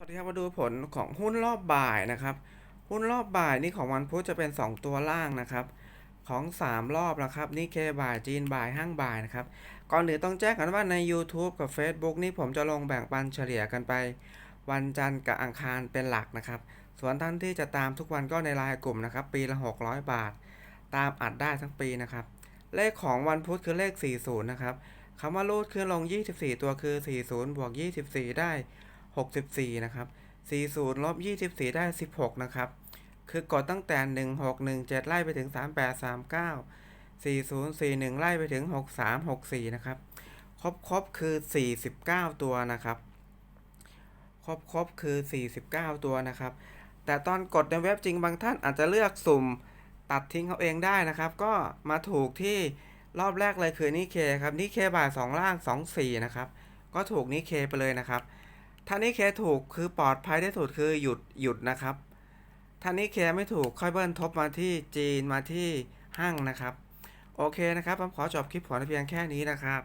สวัสดีครับมาดูผลของหุ้นรอบบ่ายนะครับ หุ้นรอบบ่ายนี่ของวันพุธจะเป็น 2 ตัวล่างนะครับ ของ 3 รอบนะครับนี่เคบ่ายจีนบ่ายห้างบ่ายนะครับ ก่อนอื่นต้องแจ้งกันว่าใน YouTube กับ Facebook นี่ผมจะลงแบ่งปันเฉลี่ยกันไป วันจันทร์กับอังคารเป็นหลักนะครับ ส่วนท่านที่จะตามทุกวันก็ในรายกลุ่มนะครับ ปีละ 600 บาท ตามอัดได้ทั้งปีนะครับ เลขของวันพุธคือเลข 40 นะครับคำว่ารูดขึ้นลง 24 ตัวคือ 40บวก24 ได้ 64 นะครับ 40 ลบ 24 ได้ 16 นะครับ คือกดตั้งแต่ 1617 ไล่ไปถึง 3839 4041 ไล่ไปถึง 6364 นะครับ ครบครบคือ 49 ตัวนะครับ ครบครบคือ 49 ตัวนะครับ แต่ตอนกดในเว็บจริงบางท่านอาจจะเลือกสุ่มตัดทิ้งเขาเองได้นะครับ ก็มาถูกที่รอบแรกเลยคือนิเคครับนิเคบ่าย2ล่าง 2 4 นะครับ ก็ถูกนิเคไปเลยนะครับ ถ้านี้เคถูกคือปลอดภัยที่สุดคือหยุดหยุดนะครับ ถ้านี้เคไม่ถูกค่อยเบิ้ลทบมาที่จีนมาที่ห้างนะครับ โอเคนะครับผมขอจบคลิปขอเพียงแค่นี้นะครับ